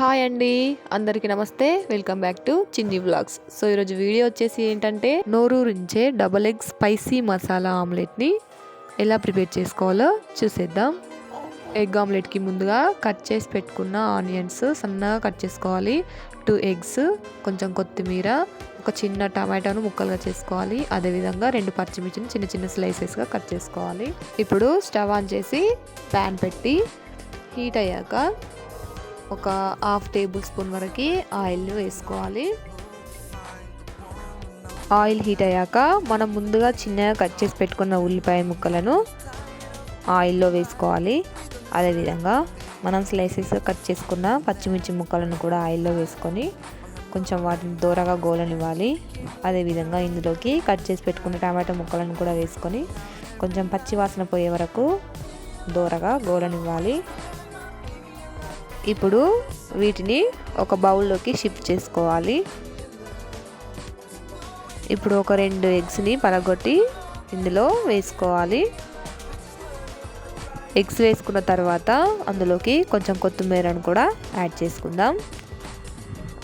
Hi అండి. అందరికీ నమస్తే. Welcome back to Chinni vlogs so ఈరోజు వీడియో వచ్చేసి ఏంటంటే నోరూరించే డబల్ ఎగ్ స్పైసీ మసాలా ఆమ్లెట్ని ఎలా ప్రిపేర్ చేసుకోవాలో చూసేద్దాం. ఎగ్ ఆమ్లెట్కి ముందుగా కట్ చేసి పెట్టుకున్న ఆనియన్స్ సన్నగా కట్ చేసుకోవాలి. టూ ఎగ్స్ కొంచెం కొత్తిమీర ఒక చిన్న టమాటాను ముక్కలుగా చేసుకోవాలి. అదేవిధంగా రెండు పచ్చిమిర్చిని చిన్న చిన్న స్లైసెస్గా కట్ చేసుకోవాలి. ఇప్పుడు స్టవ్ ఆన్ చేసి ప్యాన్ పెట్టి హీట్ అయ్యాక ఒక హాఫ్ టేబుల్ స్పూన్ వరకు ఆయిల్ వేసుకోవాలి. ఆయిల్ హీట్ అయ్యాక మనం ముందుగా చిన్నగా కట్ చేసి పెట్టుకున్న ఉల్లిపాయ ముక్కలను ఆయిల్లో వేసుకోవాలి. అదేవిధంగా మనం స్లైసెస్ కట్ చేసుకున్న పచ్చిమిర్చి ముక్కలను కూడా ఆయిల్లో వేసుకొని కొంచెం వాటిని దూరగా గోలనివ్వాలి. అదేవిధంగా ఇందులోకి కట్ చేసి పెట్టుకున్న టమాటా ముక్కలను కూడా వేసుకొని కొంచెం పచ్చి వాసన పోయే వరకు దూరగా గోలనివ్వాలి. ఇప్పుడు వీటిని ఒక బౌల్లోకి షిఫ్ట్ చేసుకోవాలి. ఇప్పుడు ఒక రెండు ఎగ్స్ని పలగొట్టి ఇందులో వేసుకోవాలి. ఎగ్స్ వేసుకున్న తర్వాత అందులోకి కొంచెం కొత్తిమీరను కూడా యాడ్ చేసుకుందాం.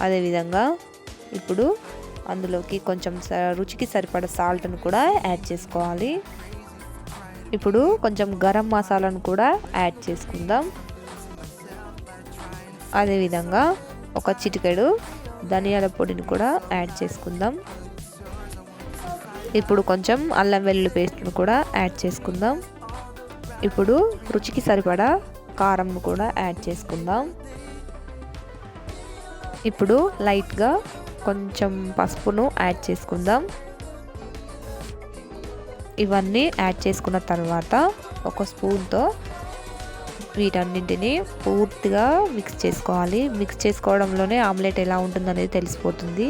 అదేవిధంగా ఇప్పుడు అందులోకి కొంచెం రుచికి సరిపడ సాల్ట్ను కూడా యాడ్ చేసుకోవాలి. ఇప్పుడు కొంచెం గరం మసాలాను కూడా యాడ్ చేసుకుందాం. అదేవిధంగా ఒక చిటికెడు ధనియాల పొడిని కూడా యాడ్ చేసుకుందాం. ఇప్పుడు కొంచెం అల్లం వెల్లుల్లి పేస్ట్ను కూడా యాడ్ చేసుకుందాం. ఇప్పుడు రుచికి సరిపడా కారంను కూడా యాడ్ చేసుకుందాం. ఇప్పుడు లైట్గా కొంచెం పసుపును యాడ్ చేసుకుందాం. ఇవన్నీ యాడ్ చేసుకున్న తర్వాత ఒక స్పూన్తో వీటన్నింటిని పూర్తిగా మిక్స్ చేసుకోవాలి. మిక్స్ చేసుకోవడంలోనే ఆమ్లెట్ ఎలా ఉంటుందనేది తెలిసిపోతుంది.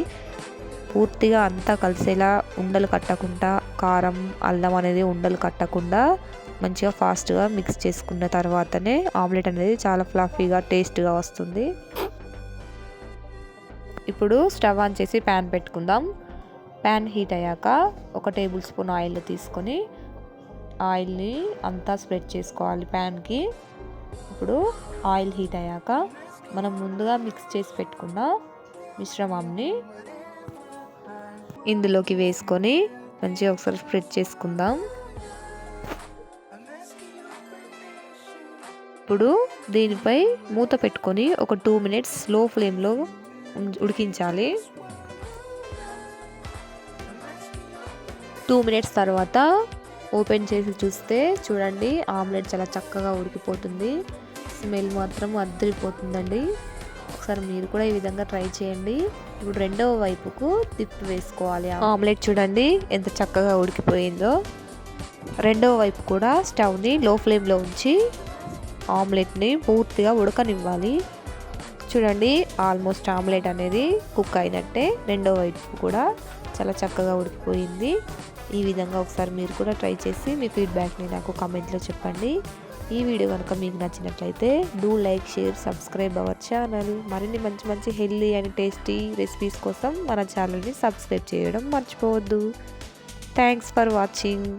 పూర్తిగా అంతా కలిసేలా ఉండలు కట్టకుండా కారం అల్లం అనేది ఉండలు కట్టకుండా మంచిగా ఫాస్ట్గా మిక్స్ చేసుకున్న తర్వాతనే ఆమ్లెట్ అనేది చాలా ఫ్లఫీగా టేస్ట్గా వస్తుంది. ఇప్పుడు స్టవ్ ఆన్ చేసి ప్యాన్ పెట్టుకుందాం. ప్యాన్ హీట్ అయ్యాక ఒక టేబుల్ స్పూన్ ఆయిల్ తీసుకొని ఆయిల్ని అంతా స్ప్రెడ్ చేసుకోవాలి. ప్యాన్కి ఇప్పుడు ఆయిల్ హీట్ అయ్యాక మనం ముందుగా మిక్స్ చేసి పెట్టుకున్న మిశ్రమాన్ని ఇందులోకి వేసుకొని మంచిగా ఒకసారి స్ప్రెడ్ చేసుకుందాం. ఇప్పుడు దీనిపై మూత పెట్టుకొని ఒక టూ మినిట్స్ స్లో ఫ్లేమ్లో ఉడికించాలి. టూ మినిట్స్ తర్వాత ఓపెన్ చేసి చూస్తే చూడండి ఆమ్లెట్ చాలా చక్కగా ఉడికిపోతుంది. స్మెల్ మాత్రం అద్దరిపోతుందండి. ఒకసారి మీరు కూడా ఈ విధంగా ట్రై చేయండి. ఇప్పుడు రెండవ వైపుకు తిప్పి వేసుకోవాలి ఆమ్లెట్ చూడండి ఎంత చక్కగా ఉడికిపోయిందో. రెండవ వైపు కూడా స్టవ్ని లో ఫ్లేమ్లో ఉంచి ఆమ్లెట్ని పూర్తిగా ఉడకనివ్వాలి. చూడండి ఆల్మోస్ట్ ఆమ్లెట్ అనేది కుక్ అయినట్టే. రెండో వైపు కూడా చాలా చక్కగా ఉడికిపోయింది. ఈ విధంగా ఒకసారి మీరు కూడా ట్రై చేసి మీ ఫీడ్బ్యాక్ని నాకు కామెంట్లో చెప్పండి. ఈ వీడియో కనుక మీకు నచ్చినట్లయితే do like share subscribe our channel. మరిన్ని మంచి మంచి హెల్దీ అండ్ టేస్టీ రెసిపీస్ కోసం మన ఛానల్ని సబ్స్క్రైబ్ చేయడం మర్చిపోవద్దు. Thanks for watching.